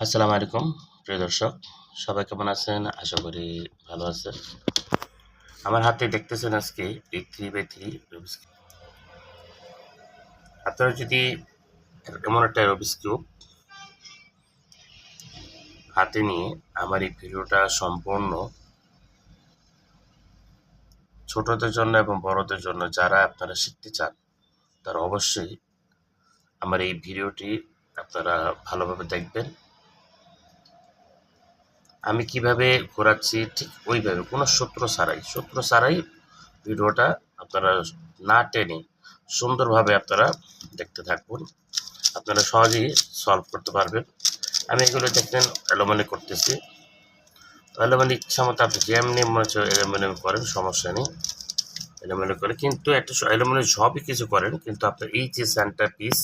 আসসালামু আলাইকুম, প্রিয় দর্শক। সবাই কেমন আছেন? আশা করি ভালো আছেন। আমার হাতে দেখতেছেন আজকে এই থ্রি বাই থ্রি আপনারা যদি এমন একটা রবিস কিউব হাতে নিয়ে আমার এই ভিডিওটা সম্পূর্ণ ছোটদের জন্য এবং বড়দের জন্য যারা আপনারা শিখতে চান, তারা অবশ্যই আমার এই ভিডিওটি আপনারা ভালোভাবে দেখবেন। আমি কীভাবে ঘোরাচ্ছি, ঠিক ওইভাবে, কোনো সূত্র ছাড়াই। সূত্র ছাড়াই ভিডিওটা আপনারা না টেনে সুন্দরভাবে আপনারা দেখতে থাকুন। আপনারা সহজেই সলভ করতে পারবেন। আমি এগুলো দেখবেন এলোমেলো করতেছি। এলোমেলো ইচ্ছা মতো আপনি যেমনি মনে হচ্ছে এলোমেলো করেন, সমস্যা নেই। এলোমেলো করে কিন্তু একটা এলোমেলো সবই কিছু করেন, কিন্তু আপনার এই যে সেন্টার পিস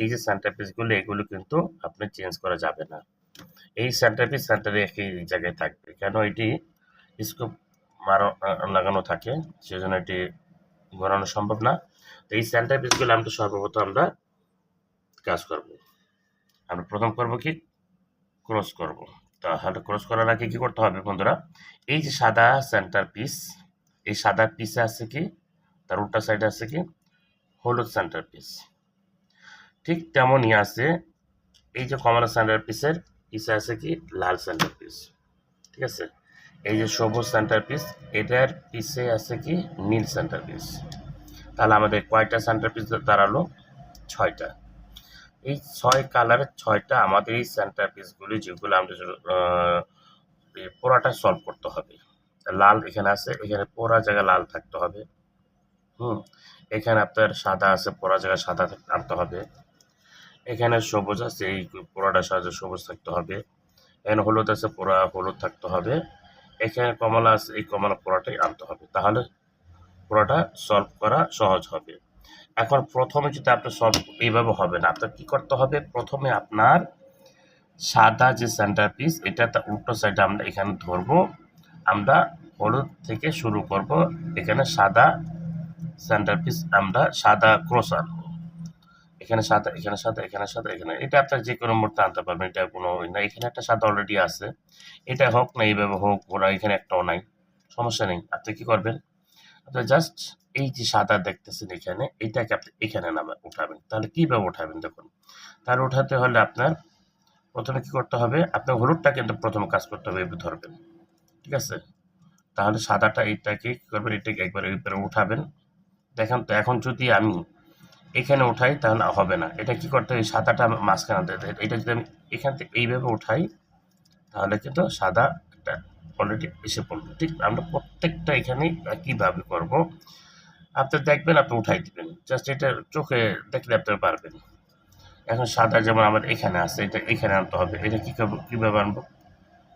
এই যে সেন্টার পিসগুলো এগুলো কিন্তু আপনি চেঞ্জ করা যাবে না। এই সেন্টার পিস সেন্টারে একই জায়গায় থাকবে। কেন এটি স্কোপ মারো লাগানো থাকে, সেজন্য এটি ঘোরানো সম্ভব না। তো এই সেন্টার পিসগুলো আমরা সর্বপ্রথম আমরা কাজ করব। আমরা প্রথম করব কি? ক্রস করব। তাহলে ক্রস করার আগে কি করতে হবে বন্ধুরা? এই যে সাদা সেন্টার পিস এই সাদা পিসে আছে কি? তার উল্টা সাইডে আছে কি? হলুদ সেন্টার পিস ঠিক তেমনই আছে এই যে কমলা সেন্টার পিসের পিসে আছে কি লাল সেন্টার পিস ঠিক আছে এই যে সবুজ সেন্টার পিস এটার পিসে আছে কি নীল সেন্টার পিস তাহলে আমাদের কয়টা সেন্টার পিস দাঁড়াল ছয়টা এই ছয় কালারের ছয়টা আমাদের এই সেন্টার পিসগুলি যেগুলো আমাদের পোড়াটা সলভ করতে হবে লাল এখানে আছে এখানে পোড়া জায়গা লাল থাকতে হবে হুম এখানে আপনার সাদা আছে পোড়া জায়গায় সাদা আনতে হবে এখানে সবুজ আছে, এই পোড়াটা সাহায্যে সবুজ থাকতে হবে। এখানে হলুদ আছে, পোড়া হলুদ থাকতে হবে। এখানে কমলা আছে, এই কমলা পোড়াটাই আনতে হবে। তাহলে পোড়াটা সলভ করা সহজ হবে। এখন প্রথমে যদি আপনার সলভ এইভাবে হবে না, আপনার কী করতে হবে? প্রথমে আপনার সাদা যে সেন্টার পিস এটা তার উল্টো সাইডে আমরা এখানে ধরবো। আমরা হলুদ থেকে শুরু করব। এখানে সাদা সেন্টার পিস আমরা সাদা ক্রস আনব। এখানে সাদা এখানে সাদা এখানে সাদা এখানে। এটা আপনার যে কোনো মুহূর্তে আনতে পারবেন, এটা কোনো না এখানে একটা সাদা অলরেডি আছে। এটা হোক না এইভাবে হোক, ওরা এখানে একটাও নাই। সমস্যা নেই। আপনি কি করবেন? আপনি জাস্ট এই যে সাদা দেখতেছেন এখানে এইটাকে আপনি এখানে নামা, উঠাবেন। তাহলে কীভাবে উঠাবেন দেখুন? তাহলে উঠাতে হলে আপনার প্রথমে কি করতে হবে? আপনার হলুদটা কিন্তু প্রথম কাজ করতে হবে ধরবেন। ঠিক আছে? তাহলে সাদাটা এইটাকে কী করবেন? এটাকে একবার উঠাবেন। দেখেন তো, এখন যদি আমি এখানে উঠাই, তাহলে হবে না। এটা কি করতে হবে সাদাটা মাঝখানে আনতে। এটা যদি আমি এখান থেকে এইভাবে উঠাই, তাহলে কিন্তু সাদা একটা অলরেডি এসে পড়বে। ঠিক আমরা প্রত্যেকটা এখানে একইভাবে করব। আপনি দেখবেন, আপনি উঠাই দিবেন। জাস্ট এটা চোখে দেখলে আপনারা পারবেন। এখন সাদা যেমন আমার এখানে আছে, এটা এখানে আনতে হবে। এটা কী করব, কীভাবে আনব?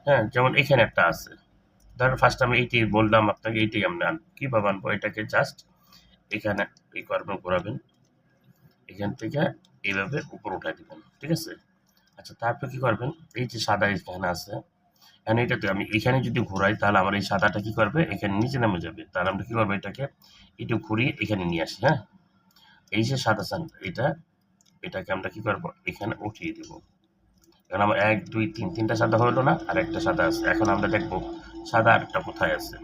হ্যাঁ যেমন এখানে একটা আছে। ধরেন ফার্স্ট আমি এইটি বললাম আপনাকে, এইটি আমরা কীভাবে আনব? এটাকে জাস্ট এখানে এই করবেন ঘোরাবেন। এখান থেকে এইভাবে উপর উঠাই দিবেন, ঠিক আছে? আচ্ছা তারপর কি করবেন? এই যে সাদা এখানে আছে, এখন এটাতে আমি, এখানে যদি ঘোরাই, তাহলে আমার এই সাদাটা কি করবে? এখানে নিচে নামে যাবে। তাহলে আমরা কি করব এটাকে, একটু ঘুরিয়ে এখানে নিয়ে আসি হ্যাঁ? এই যে সাদা সান, এটা, এটাকে আমরা কি করব? এখানে উঠিয়ে দেব। এখন আমার এক, দুই, তিন, তিনটা সাদা হলো না, আর একটা সাদা আছে। এখন আমরা দেখব সাদা আরেকটা কোথায় আছে।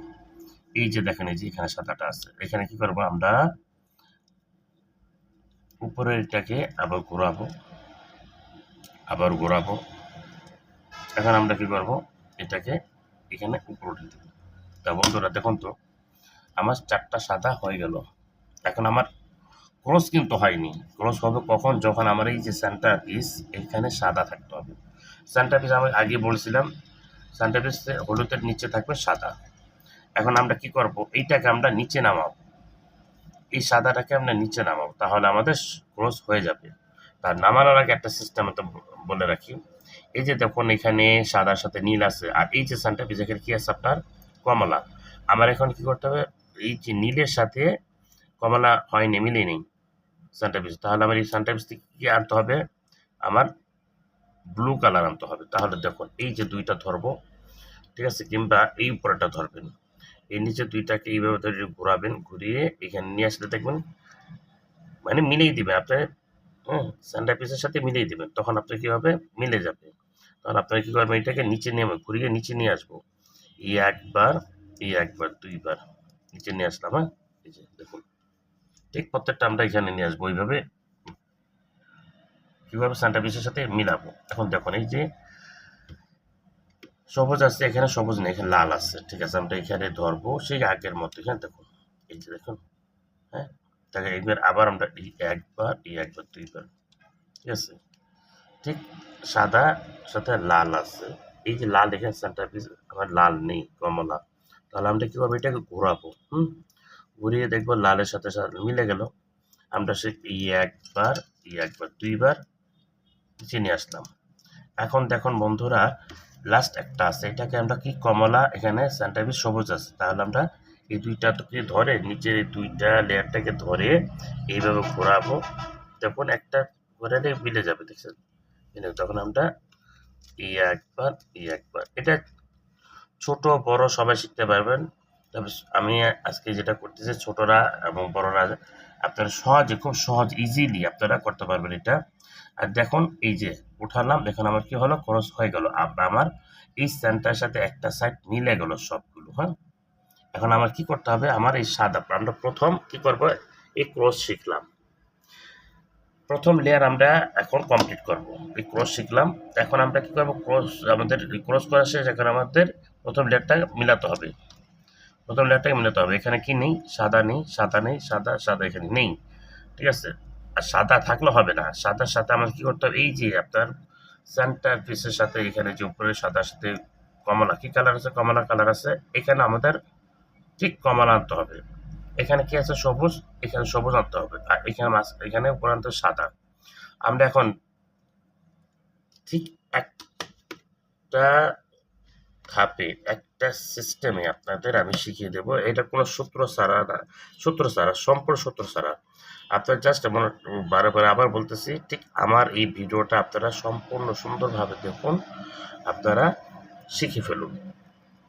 এই যে দেখেন, এই যে এখানে সাদাটা আছে। এখানে কি করব আমরা? উপরের এটাকে আবার ঘোরাবো আবার ঘোরাবো। এখন আমরা কি করব? এটাকে এখানে উপরে উঠে দেবো তা বন্ধুরা, দেখুন তো, আমার চারটা সাদা হয়ে গেল। এখন আমার ক্রস কিন্তু হয়নি। ক্রস হবে কখন? যখন আমার এই যে সেন্টার পিস এখানে সাদা থাকতে হবে। সেন্টার পিস আমি আগে বলছিলাম সেন্টার পিস হলুদের নিচে থাকবে সাদা। এখন আমরা কি করব? এইটাকে আমরা নিচে নামাবো। এই সাদাটাকে আমরা নিচে নামাবো, তাহলে আমাদের ক্রস হয়ে যাবে। তার নামানোর আগে একটা সিস্টেম বলে রাখি। এই যে দেখুন, এখানে সাদার সাথে নীল আছে, আর এই যে পিস এখানে কি আছে আপনার? কমলা। আমার এখন কি করতে হবে? এই যে নীলের সাথে কমলা হয়নি মিলে নেই সেন্টার পিস তাহলে আমার এই সেন্টার পিস থেকে কি আনতে হবে? আমার ব্লু কালার আনতে হবে। তাহলে দেখুন, এই যে দুইটা ধরবো, ঠিক আছে? কিংবা এই উপরেটা ধরবেন। এই নিচে দুইটাকে এইভাবে ধরে ঘোরাবেন, ঘুরিয়ে এখানে নিয়ে আসলে দেখবেন মানে মিলেই দিবেন আপনার হ্যাঁ সেন্টার পিসের সাথে মিলিয়ে দেবেন। তখন আপনার কী হবে? মিলে যাবে। তখন আপনার কি করবেন এটাকে নিচে নেমে ঘুরিয়ে নিচে নিয়ে আসব। এই একবার এই একবার, দুইবার নিচে নিয়ে আসলাম হ্যাঁ? এই যে দেখুন। ঠিক প্রত্যেকটা আমরা এখানে নিয়ে আসব ওইভাবে কীভাবে সেন্টার পিসের সাথে মিলাবো? এখন দেখুন, এই যে সবুজ আছে, এখানে সবুজ নেই, এখানে লাল আছে। ঠিক আছে, আমরা এখানে ধরবো সেই আগের মতো, এখানে দেখুন, এই যে দেখুন হ্যাঁ? তাহলে এইবার আবার আমরা একবার এই একবার, দুইবার, ঠিক আছে? ঠিক সাদা, সাথে লাল আছে। এই যে লাল, এখানে সেন্টার পিস আমার লাল নেই, কমলা। তাহলে আমরা কি করব, এটাকে ঘোরাবো, হুম? ঘুরিয়ে দেখব লালের সাথে সাথে মিলে গেল। আমরা সে এই একবার এই একবার, দুইবার নিচে নিয়ে আসলাম। এখন দেখুন বন্ধুরা লাস্ট একটা আছে, এটাকে আমরা কি কমলা, এখানে সেন্টার পিস সবুজ আছে। তাহলে আমরা এই দুইটাকে ধরে, নিচের এই দুইটা লেয়ারটাকে ধরে এইভাবে ঘোরাবো। তখন একটা ঘোরালে মিলে যাবে, দেখছেন? তখন আমরা এই একবার এই একবার। এটা ছোট, বড় সবাই শিখতে পারবেন। তবে আমি আজকে যেটা করতেছি, ছোটরা এবং বড়রা, আপনারা সহজে, খুব সহজ ইজিলি আপনারা করতে পারবেন এটা। আর দেখুন, এই যে উঠালাম দেখুন আমার কি হলো? ক্রস হয়ে গেল। আমার এই সেন্টার সাথে একটা সাইড মিলে গেল সবগুলো হ্যাঁ? এখন আমার কি করতে হবে? আমার এই সাদা আমরা প্রথম কি করব? এই ক্রস শিখলাম। প্রথম লেয়ার আমরা এখন কমপ্লিট করব। এই ক্রস শিখলাম। এখন আমরা কি করব? ক্রস আমাদের ক্রস করা শেষ। এখন আমাদের প্রথম লেয়ারটা মিলাতে হবে। প্রথম লেয়ারটাকে মিলাতে হবে। এখানে কি নেই? সাদা নেই সাদা নেই, সাদা সাদা এখানে নেই। ঠিক আছে? আর সাদা থাকলে হবে না। সাদার সাথে আমার কি করতে হবে? এই যে আপনার সেন্টার পিসের সাথে এখানে যে উপরে সাদার সাথে কমলা, কি কালার আছে? কমলা কালার আছে। এখানে আমাদের ঠিক কমলা আনতে হবে। এখানে কি আছে? সবুজ। এখানে সবুজ আনতে হবে। আর এখানে মাছ- এখানে উপরে আনতে সাদা। আমরা এখন ঠিক একটা ধাপে, একটা সিস্টেমে আপনাদের আমি শিখিয়ে দেব। এটা কোনো সূত্র ছাড়া না। সূত্র ছাড়া, সম্পূর্ণ সূত্র ছাড়া। আপনার জাস্ট মনে বারে বারে আবার বলতেছি, ঠিক আমার এই ভিডিওটা আপনারা সম্পূর্ণ সুন্দরভাবে দেখুন, আপনারা শিখে ফেলুন।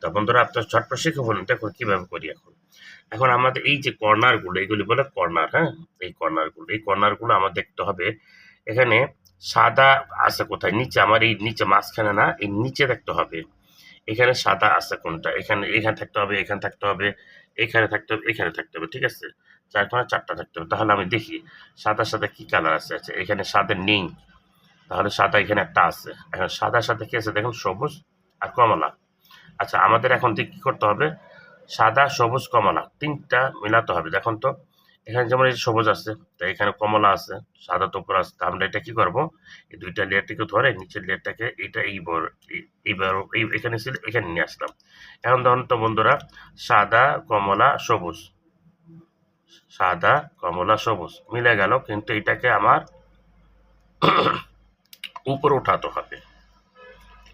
তা বন্ধুরা, আপনার ঝটপট শিখে ফেলুন, দেখুন কীভাবে করি এখন। এখন আমাদের এই যে কর্নারগুলো এগুলি বলে কর্নার হ্যাঁ? এই কর্নারগুলো এই কর্নারগুলো আমার দেখতে হবে। এখানে সাদা আছে কোথায়? নিচে, আমার এই নিচে মাঝখানে না, এই নিচে দেখতে হবে। এখানে সাদা আছে কোনটা? এখানে এখানে থাকতে হবে, এখানে থাকতে হবে, এখানে থাকতে হবে, এখানে থাকতে হবে, ঠিক আছে? চার কোণে চারটা থাকতে হবে। তাহলে আমি দেখি সাদার সাথে কি কালার আছে। আচ্ছা এখানে সাদা নেই। তাহলে সাদা এখানে একটা আছে। এখন সাদার সাথে কি আছে? দেখুন, সবুজ আর কমলা। আচ্ছা আমাদের এখন দিক কী করতে হবে? সাদা, সবুজ, কমলা, তিনটা মিলাতে হবে। দেখুন তো, এখানে যেমন এই সবুজ আছে তো এখানে কমলা আছে, সাদা তো উপর আছে। তা আমরা এটা কি করব? এই দুইটা লেয়ারটিকে ধরে নিচের লেয়ারটাকে এইটা এই বড়, এই- এইবার এই এখানে ছিল, এখানে নিয়ে আসলাম। এখন ধরুন তো বন্ধুরা, সাদা, কমলা, সবুজ। সাদা, কমলা, সবুজ। মিলে গেল, কিন্তু এটাকে আমার উপরে উঠাতে হবে।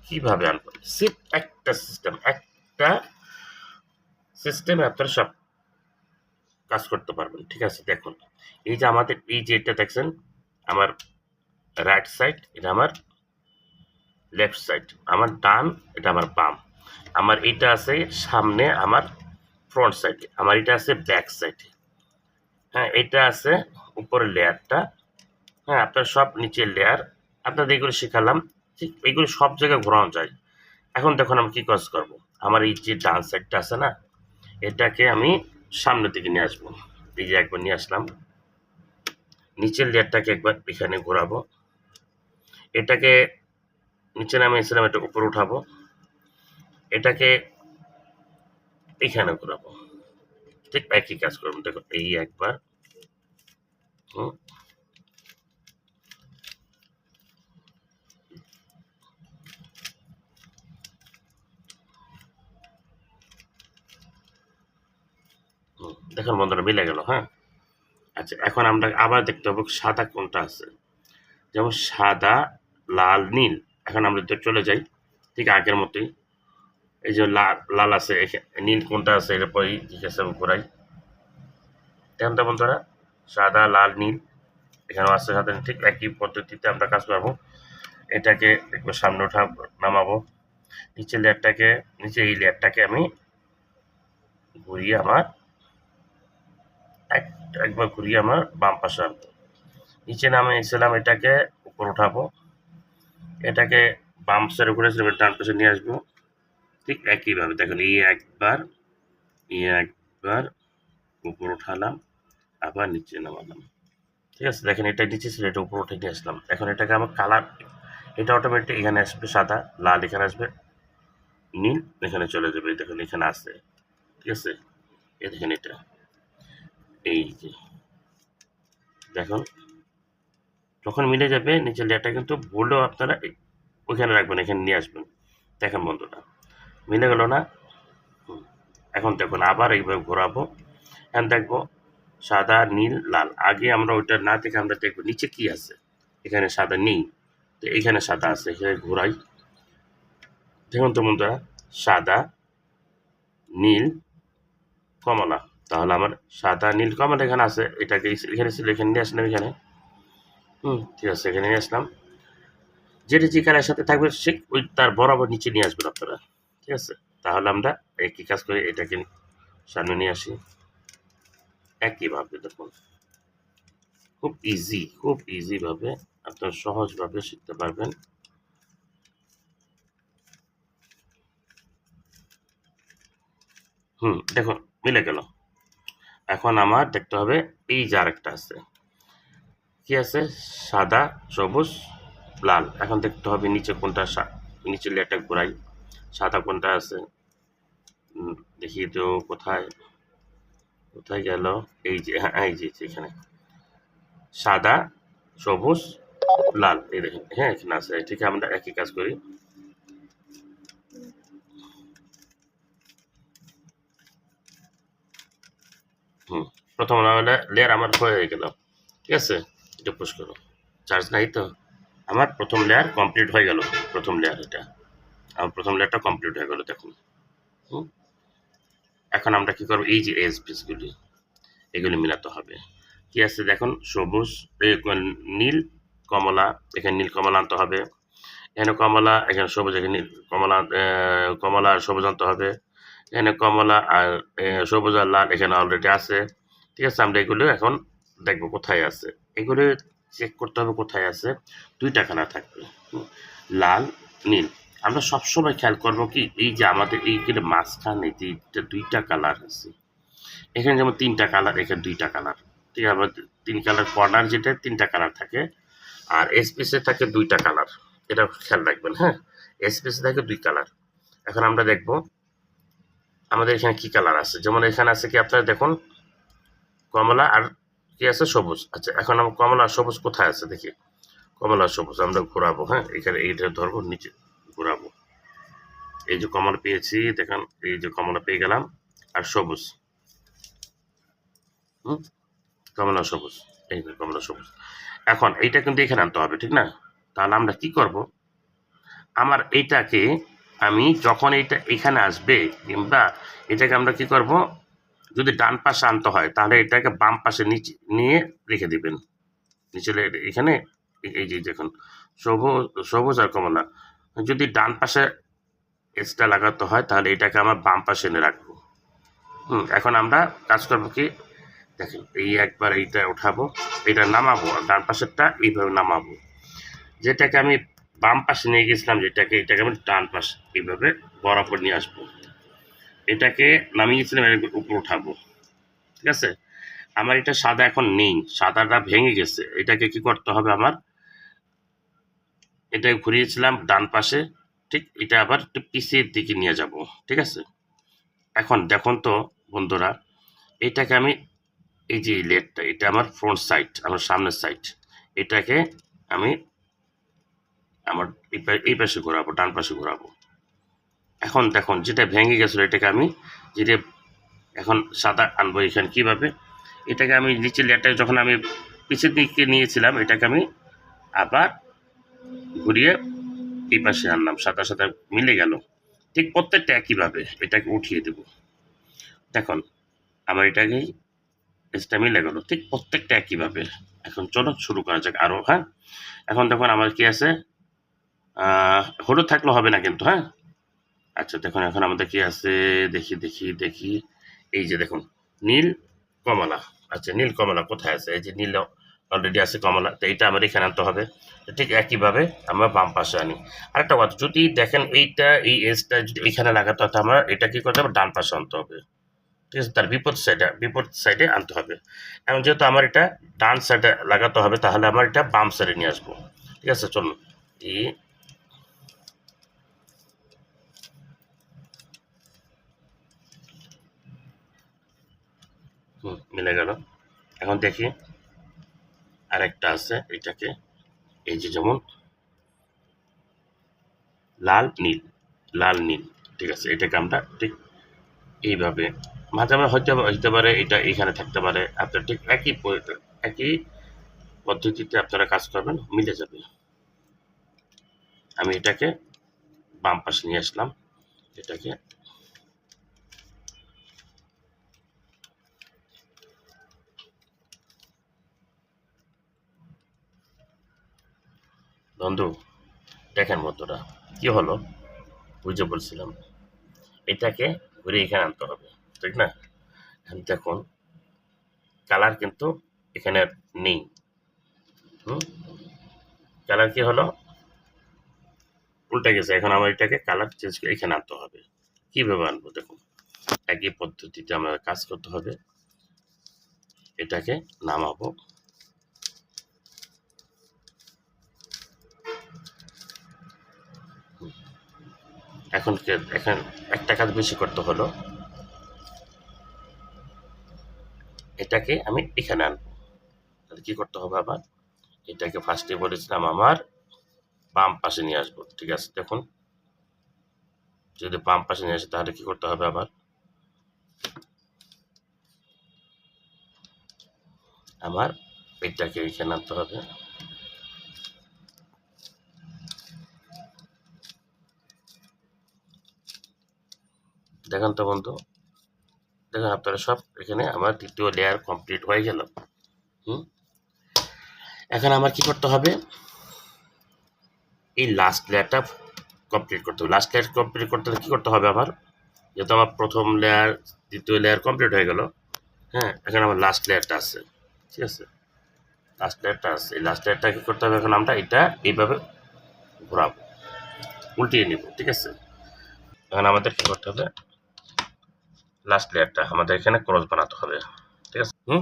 কীভাবে আনব? সিপ একটা সিস্টেম একটা সিস্টেমে আপনারা সব কাজ করতে পারবেন। ঠিক আছে, দেখুন। এই যে আমাদের, এই যে এটা দেখছেন, আমার রাইট সাইড এটা আমার লেফট সাইড আমার ডান, এটা আমার বাম। আমার এটা আছে সামনে, আমার ফ্রন্ট সাইডে আমার এটা আছে ব্যাক সাইডে হ্যাঁ এটা আছে উপরের লেয়ারটা। হ্যাঁ আপনার সব নিচের লেয়ার। আপনাদের এগুলো শেখালাম। ঠিক এগুলো সব জায়গায় ঘোরানো যায়। এখন দেখুন আমি কী কাজ করব। আমার এই যে ডান সাইডটা আছে না, এটাকে আমি সামনের দিকে নিয়ে আসব। এই যে একবার নিয়ে আসলাম। নিচের লেয়ারটাকে একবার এখানে ঘোরাবো। এটাকে নিচে নামে এসেছিলাম এটা উপরে উঠাবো। এটাকে এখানে ঘোরাবো। ঠিক একই কাজ করব দেখো এই একবার। দেখুন বন্ধুরা, মিলে গেল হ্যাঁ? আচ্ছা এখন আমরা আবার দেখতে পাবো সাদা কোনটা আছে। যেমন সাদা, লাল, নীল। এখন আমরা চলে যাই, ঠিক আগের মতোই। এই যে লাল লাল আছে নীল কোনটা আছে এরপরই জিজ্ঞাসা আমি ঘোরাই দেখুন তো বন্ধুরা, সাদা, লাল, নীল, এখানেও আছে সাথে ঠিক একই পদ্ধতিতে আমরা কাজ করব। এটাকে একবার সামনে উঠা, নামাবো। নিচের লেয়ারটাকে, নিচে এই লেয়ারটাকে আমি ঘুরিয়ে আমার, এক, একবার ঘুরিয়ে আমার বাম পাশে আনব। নিচে নামে এসেছিলাম এটাকে, উপর উঠাবো। এটাকে বাম সাইডে করে ডান পাশে নিয়ে আসব। ঠিক একইভাবে। দেখুন, এই একবার এই একবার উপর উঠালাম, আবার নিচে নামালাম। ঠিক আছে? দেখেন, এটা নিচে ছিল, এটা উপর উঠে নিয়ে আসলাম। এখন এটাকে আমার কালার এটা অটোমেটিক এখানে আসবে সাদা, লাল এখানে আসবে, নীল এখানে চলে যাবে। দেখুন, এখানে আছে। ঠিক আছে? এ দেখেন এটা। এই যে, দেখুন, যখন মিলে যাবে, নিচের লেয়ারটা কিন্তু বোল্ডও আপনারা ওইখানে রাখবেন, এখানে নিয়ে আসবেন। দেখেন বন্ধুরা। মিলে গেল না। এখন দেখুন, আবার এইভাবে ঘোরাবো। এখন দেখব সাদা, নীল, লাল। আগে আমরা ওইটা না দেখে আমরা দেখব, নিচে কি আছে? এখানে সাদা নেই। তো এখানে সাদা আছে, এখানে ঘোরাই। দেখুন তো বন্ধুরা, সাদা, নীল, কমলা। তাহলে আমার সাদা, নীল, কমলা এখানে আছে। এটাকে এখানে ছিল, এখানে নিয়ে আসলাম এখানে। হুম, ঠিক আছে, এখানে নিয়ে আসলাম। যেটা যে কালারের সাথে থাকবে সে ওই তার বরাবর নিচে নিয়ে আসবেন আপনারা। ঠিক আছে? তাহলে আমরা একই কাজ করে এটাকে সামনে নিয়ে আসি। একইভাবে দেখুন। খুব ইজি খুব ইজি ভাবে আপনারা সহজভাবে শিখতে পারবেন। হুম, দেখুন, মিলে গেল। এখন আমার দেখতে হবে, এই যে আরেকটা আছে। কি আছে? সাদা, সবুজ, লাল। এখন দেখতে হবে নিচে কোনটা নিচে লেয়ারটা ঘোরাই। সাদা কোনটা আছে? দেখি তো কোথায় কোথায় গেল? এই যে হ্যাঁ এই যে এখানে। সাদা, সবুজ, লাল, এই দেখেন হ্যাঁ এখানে আছে। ঠিক, আমরা একই কাজ করি। হুম, প্রথম লেয়ার আমার হয়ে গেল। ঠিক আছে? এটা পুশ করো। চার্জ নাই তো? আমার প্রথম লেয়ার কমপ্লিট হয়ে গেল, প্রথম লেয়ার এটা। প্রথম লেয়ারটা কমপ্লিট হয়ে গেল, দেখুন। এখন আমরা কি করব? এই যে এস পিসগুলি এগুলি মিলাতে হবে। কি আছে দেখুন? সবুজ নীল, কমলা, এখানে নীল কমলা আনতে হবে। এখানে কমলা, এখানে সবুজ, এখানে নীল কমলা কমলা আর সবুজ আনতে হবে। এখানে কমলা আর সবুজ আর লাল এখানে অলরেডি আছে। ঠিক আছে, আমরা এগুলো এখন দেখব কোথায় আছে। এগুলো চেক করতে হবে কোথায় আছে। দুইটা কালার থাকবে। লাল, নীল। আমরা সবসময় খেয়াল করব কি, এই যে আমাদের এইখানে মাঝখানে যে দুইটা কালার আছে, এখানে যেমন তিনটা কালার এখানে দুইটা কালার ঠিক আছে? আমাদের তিন কালার কর্নার যেটা, তিনটা কালার থাকে, আর এসপিসে থাকে দুইটা কালার এটা খেয়াল রাখবেন হ্যাঁ? এসপিসে থাকে দুই কালার এখন আমরা দেখব আমাদের এখানে কি কালার আছে। যেমন এখানে আছে কি আপনারা দেখুন, কমলা আর কি আছে? সবুজ। আচ্ছা এখন আমার কমলা সবুজ কোথায় আছে দেখি? কমলা সবুজ, আমরা ঘোরাবো হ্যাঁ? এখানে এইটা ধরবো, নিচে। ঘোরাবো। এই যে কমলা পেয়েছি, দেখেন, এই যে কমলা পেয়ে গেলাম, আর সবুজ। কমলা সবুজ, এই কমলা সবুজ। এখন এইটা কিন্তু এখানে আনতে হবে, ঠিক না? তাহলে আমরা কি করব? আমার এইটাকে আমি যখন এইটা এখানে আসবে, কিংবা এটাকে আমরা কি করব? যদি ডান পাশে আনতে হয়, তাহলে এটাকে বাম পাশে নিচে নিয়ে রেখে দিবেন। নিচে এখানে এই যে দেখুন, সবুজ সবুজ আর কমলা। যদি ডান পাশে এসটা লাগাতে হয়, তাহলে এটাকে আমার বাম পাশে এনে রাখব। হুম, এখন আমরা কাজ করব কি? দেখেন, এই একবার এইটা উঠাবো, এটা নামাবো, আর ডান পাশেরটা এইভাবে নামাবো। যেটাকে আমি বাম পাশে নিয়ে গেছিলাম, যেটাকে, এটাকে আমি ডান পাশে এইভাবে বরাবর নিয়ে আসব। এটাকে নামিয়ে নামিয়েছিলাম এর উপর উঠাবো। ঠিক আছে? আমার এটা সাদা এখন নেই, সাদাটা ভেঙে গেছে। এটাকে কি করতে হবে আমার? এটা ঘুরিয়েছিলাম ডান পাশে, ঠিক এটা আবার একটু পিছিয়ে দিকে নিয়ে যাব, ঠিক আছে? এখন দেখুন তো বন্ধুরা, এটাকে আমি এই যে লেটটা এটা আমার ফ্রন্ট সাইড আমার সামনের সাইড এটাকে আমি আমার এই পাশে ঘোরাবো, ডান পাশে ঘোরাবো। এখন দেখুন, যেটা ভেঙে গেছিল, এটাকে আমি যেটা এখন সাদা আনব এখানে কীভাবে? এটাকে আমি নিচে লেটটা যখন আমি পিছের দিকে নিয়েছিলাম, এটাকে আমি আবার ঘুরিয়ে এই পাশে আনলাম। সাদা সাদা মিলে গেল। ঠিক প্রত্যেকটা একইভাবে এটাকে উঠিয়ে দেব। দেখুন, আমার এটাকেই এসটা মিলে গেল। ঠিক প্রত্যেকটা একইভাবে। এখন চলো শুরু করা যাক আরও হ্যাঁ? এখন দেখুন, আমার কি আছে? হলুদ থাকলে হবে না কিন্তু হ্যাঁ? আচ্ছা দেখুন, এখন আমাদের কি আছে? দেখি দেখি দেখি। এই যে দেখুন, নীল কমলা। আচ্ছা নীল কমলা কোথায় আছে? এই যে নীল অলরেডি আছে কমলা তো এইটা আমার এখানে আনতে হবে। ঠিক একইভাবে আমরা বাম পাশে আনি। আরেকটা কথা, যদি দেখেন এইটা, এই এজটা যদি এইখানে লাগাতে হয় আমরা এটা কী করতে হবে? ডান পাশে আনতে হবে। ঠিক আছে, তার বিপদ সাইডে বিপদ সাইডে আনতে হবে। এখন যেহেতু আমার এটা ডান সাইডে লাগাতে হবে, তাহলে আমার এটা বাম সাইডে নিয়ে আসব। ঠিক আছে, চলুন। এই মিলে গেল। এখন দেখি। আরেকটা আছে, এটাকে এই যে যেমন লাল, নীল লাল, নীল, ঠিক আছে, এটাকে আমরা ঠিক এইভাবে মাঝে মাঝে হয়তো হইতে পারে, এটা এখানে থাকতে পারে, আপনার ঠিক একই একই পদ্ধতিতে আপনারা কাজ করবেন, মিলে যাবে। আমি এটাকে বাম পাশে নিয়ে আসলাম, এটাকে বন্ধু, দেখেন বন্ধুরা, কি হলো? বুঝে বলছিলাম, এটাকে ঘুরে এখানে আনতে হবে, ঠিক না? দেখুন কালার কিন্তু এখানে নেই। কালার কি হলো? উল্টে গেছে, এখন আমার এটাকে কালার চেঞ্জ করে এখানে আনতে হবে। কীভাবে আনব দেখুন? একই পদ্ধতিতে আমাদের কাজ করতে হবে। এটাকে নামাবো। এখন এখন একটা কাজ বেশি করতে হলো। এটাকে আমি এখানে আনব। তাহলে কি করতে হবে আবার? এটাকে ফার্স্টে বলেছিলাম আমার বাম পাশে নিয়ে আসব, ঠিক আছে? দেখুন, যদি বাম পাশে নিয়ে আসে তাহলে কি করতে হবে আবার? আমার এটাকে এখানে আনতে হবে। দেখেন তো বন্ধু। দেখেন আপনারা সব এখানে আমার দ্বিতীয় লেয়ার কমপ্লিট হয়ে গেল। হুম? এখন আমার কি করতে হবে? এই লাস্ট লেয়ারটা কমপ্লিট করতে হবে। লাস্ট লেয়ার কমপ্লিট করতে হলে কী করতে হবে আমার যেহেতু আমার প্রথম লেয়ার দ্বিতীয় লেয়ার কমপ্লিট হয়ে গেল। হ্যাঁ এখন আমার লাস্ট লেয়ারটা আছে। ঠিক আছে? লাস্ট লেয়ারটা আছে। এই লাস্ট লেয়ারটা কী করতে হবে এখন আমরা? এটা এইভাবে ঘোরাবো। উল্টিয়ে নিব। ঠিক আছে? এখন আমাদের কী করতে হবে? লাস্ট লেয়ারটা আমাদের এখানে ক্রস বানাতে হবে। ঠিক আছে? হুম?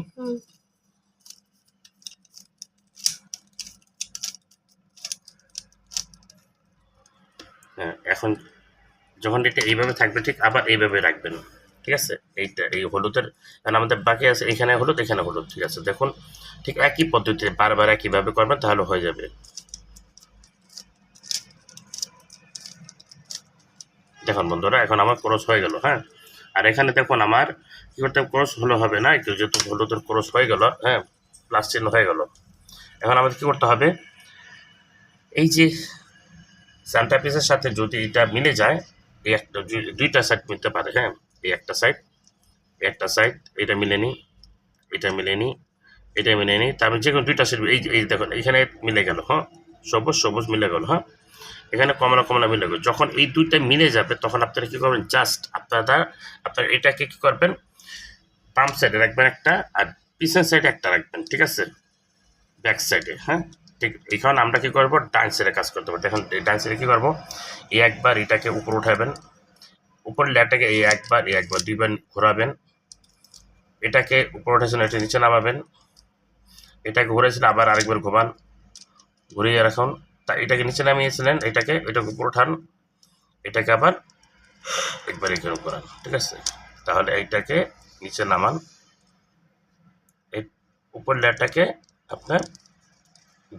হ্যাঁ এখন যখন এটা এইভাবে থাকবে ঠিক আবার এইভাবে রাখবেন। ঠিক আছে? এইটা এই হলুদের কারণ আমাদের বাকি আছে এখানে হলুদ এখানে হলুদ ঠিক আছে? দেখুন ঠিক একই পদ্ধতিতে বারবার একইভাবে করবেন তাহলে হয়ে যাবে। দেখুন বন্ধুরা এখন আমার ক্রস হয়ে গেল হ্যাঁ? এখানে দেখুন আমার কি করতে ক্রস হলো হবে না? একটু যেহেতু হলুদের ক্রস হয়ে গেল হ্যাঁ প্লাস চিহ্ন হয়ে গেল। এখন আমাদের কি করতে হবে? এই যে সান্টা পিসের সাথে যদি এটা মিলে যায়, এই একটা দুই- দুইটা সাইড মিলতে পারে হ্যাঁ এই একটা সাইড একটা সাইড এটা মিলে নি এটা মিলে নি এটা মিলে নি, তারপরে যে কোনো দুইটা সাইড এই এই দেখুন, এখানে মিলে গেল হ্যাঁ সবুজ সবুজ মিলে গেল হ্যাঁ এখানে কমলা কমলা মিলে গেল যখন এই দুইটা মিলে যাবে, তখন আপনারা কী করবেন? জাস্ট আপনারা আপনারা এটাকে কী করবেন? পাম্প সাইডে রাখবেন একটা আর পিছনের সাইডে একটা রাখবেন, ঠিক আছে? ব্যাক সাইডে হ্যাঁ? ঠিক, এখন আমরা কি করব? ডান সাইডে কাজ করতে পারব এই ডান সাইডে কী করব? এই একবার এটাকে উপর উঠাবেন। উপর লেয়ারটাকে এই একবার এই একবার দুইবার ঘোরাবেন। এটাকে উপর উঠেছেন এটা নিচে নামাবেন। এটাকে ঘুরেছেন আবার আরেকবার ঘুমান। ঘুরিয়ে রাখুন। তা এটাকে নিচে নামিয়েছিলেন এটাকে এটাকে উপর উঠান এটাকে আবার একবার এখানে করান, ঠিক আছে? তাহলে এইটাকে নিচে নামান। এই উপর লেয়ারটাকে আপনার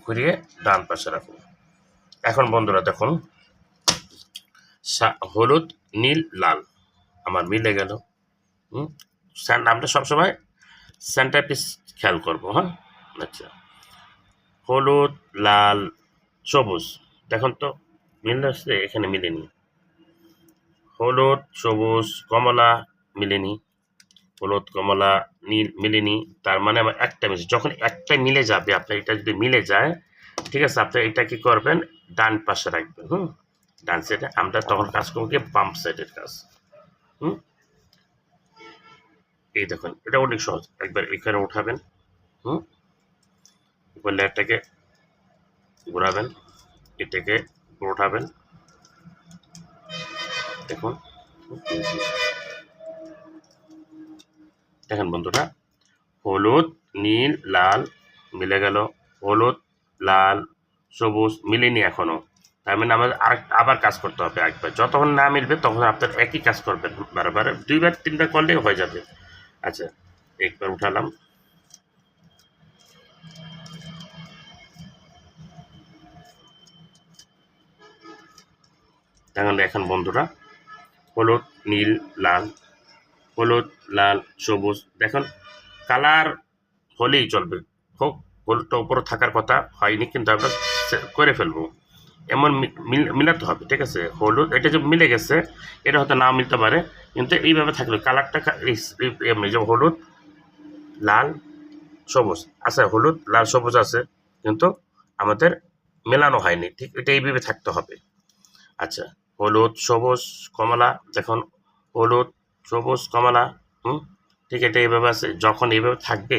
ঘুরিয়ে ডান পাশে রাখুন। এখন বন্ধুরা দেখুন হলুদ, নীল, লাল, আমার মিলে গেল। হুম? আমরা সবসময় সেন্টার পিস খেয়াল করব হ্যাঁ? আচ্ছা। হলুদ, লাল সবুজ। দেখুন তো, মিল আসছে এখানে মিলেনি। হলুদ, সবুজ, কমলা মিলেনি। হলুদ, কমলা নীল মিলেনি। তার মানে আমার একটা মিলে যখন একটা মিলে যাবে, আপনার এটা যদি মিলে যায়, ঠিক আছে, আপনি এটা কি করবেন? ডান পাশে রাখবেন, হুম? ডান সাইডে আমরা তখন কাজ করব কি? বাম সাইডের কাজ, হুম? এই দেখুন, এটা অনেক সহজ। একবার এখানে উঠাবেন, হুম? উপর লেয়ারটাকে ঘোরাবেন, এটাকে উঠাবেন দেখুন দেখেন বন্ধুরা, হলুদ, নীল, লাল মিলে গেল। হলুদ, লাল, সবুজ মিলেনি এখনও। তার মানে আমাদের আর আবার কাজ করতে হবে একবার। যতক্ষণ না মিলবে, তখন আপনার একই কাজ করবেন বারবার। দুইবার, তিনবার করলেই হয়ে যাবে। আচ্ছা একবার উঠালাম। দেখেন এখন বন্ধুরা। হলুদ, নীল, লাল। হলুদ, লাল, সবুজ। দেখুন, কালার হলেই চলবে। হোক হলুদটা উপরে থাকার কথা হয়নি, কিন্তু আমরা করে ফেলব। এমন মিল- মিলাতে হবে, ঠিক আছে? হলুদ, এটা যে মিলে গেছে, এটা হয়তো না মিলতে পারে, কিন্তু এইভাবে থাকলে কালারটা এমনি যে হলুদ, লাল, সবুজ। আছে হলুদ, লাল, সবুজ আছে, কিন্তু আমাদের মেলানো হয়নি, ঠিক, এটা এইভাবে থাকতে হবে। আচ্ছা হলুদ, সবুজ, কমলা, দেখুন, হলুদ, সবুজ, কমলা, হুম? ঠিক এটা এইভাবে আছে, যখন এইভাবে থাকবে,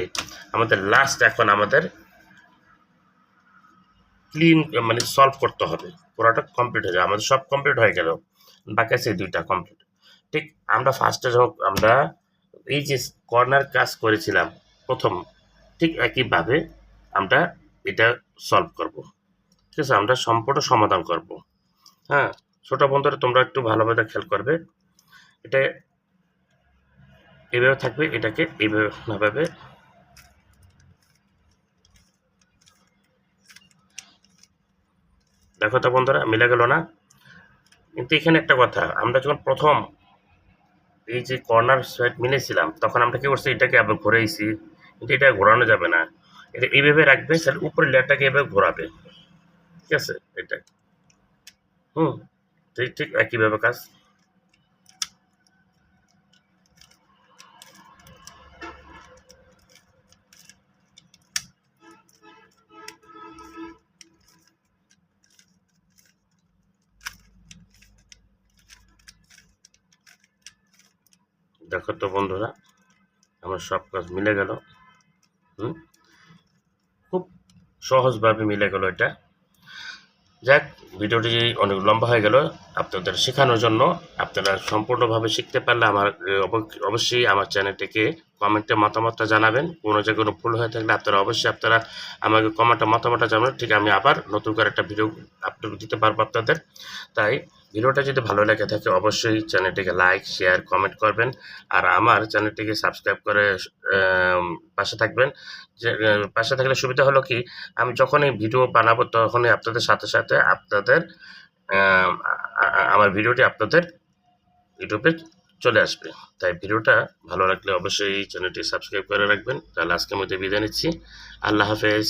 আমাদের লাস্ট এখন আমাদের ক্লিন মানে সলভ করতে হবে, পুরোটা কমপ্লিট হয়ে যাবে, আমাদের সব কমপ্লিট হয়ে গেল, বাকি আছে দুইটা কমপ্লিট ঠিক আমরা ফার্স্টে যখন আমরা এই যে কর্নার কাজ করেছিলাম, প্রথম, ঠিক একইভাবে আমরা এটা সলভ করব। ঠিক আছে, আমরা সম্পূর্ণ সমাধান করব। হ্যাঁ? ছোট বন্ধুরা, তোমরা একটু ভালোভাবে খেয়াল করবে। এটা এভাবে থাকবে, এটাকে এইভাবে ভাবে। দেখো তো বন্ধুরা, মিলে গেল না? কিন্তু এখানে একটা কথা, আমরা যখন প্রথম এই যে কর্নার সাইড মিলেছিলাম, তখন আমরা কি করছি, এটাকে আবার ঘুরাইছি, কিন্তু এটা ঘোরানো যাবে না। এটা এইভাবে রাখবে, তাহলে উপরের লেয়ারটাকে এভাবে ঘোরাবে। ঠিক আছে? এটা। হুম। ঠিক ঠিক একইভাবে কাজ। দেখো তো বন্ধুরা, আমার সব কাজ মিলে গেল। হুম? খুব সহজভাবে মিলে গেল এটা। যাক, ভিডিওটি অনেক লম্বা হয়ে গেল। আপনাদের শেখানোর জন্য আপনারা সম্পূর্ণভাবে শিখতে পারলে আমার অব- অবশ্যই আমার চ্যানেলটিকে কমেন্টে মতামতটা জানাবেন। কোনো জায়গায় কোনো ভুল হয়ে থাকলে আপনারা অবশ্যই আপনারা আমাকে কমেন্টে মতামতটা জানাবেন। ঠিক আমি আবার নতুন করে একটা ভিডিও আপলোড দিতে পারব আপনাদের। তাই ভিডিওটা যদি ভালো লেগে থাকে অবশ্যই চ্যানেলটিকে লাইক শেয়ার কমেন্ট করবেন। আর আমার চ্যানেলটিকে সাবস্ক্রাইব করে পাশে থাকবেন। যে পাশে থাকলে সুবিধা হলো কি, আমি যখনই ভিডিও বানাবো তখনই আপনাদের সাথে সাথে আপনাদের আমার ভিডিওটি আপনাদের ইউটিউবে চলে আসবে। তাই ভিডিওটা ভালো লাগলে অবশ্যই চ্যানেলটি সাবস্ক্রাইব করে রাখবেন। তাহলে আজকের মধ্যে বিদায় নিচ্ছি। আল্লাহ হাফেজ।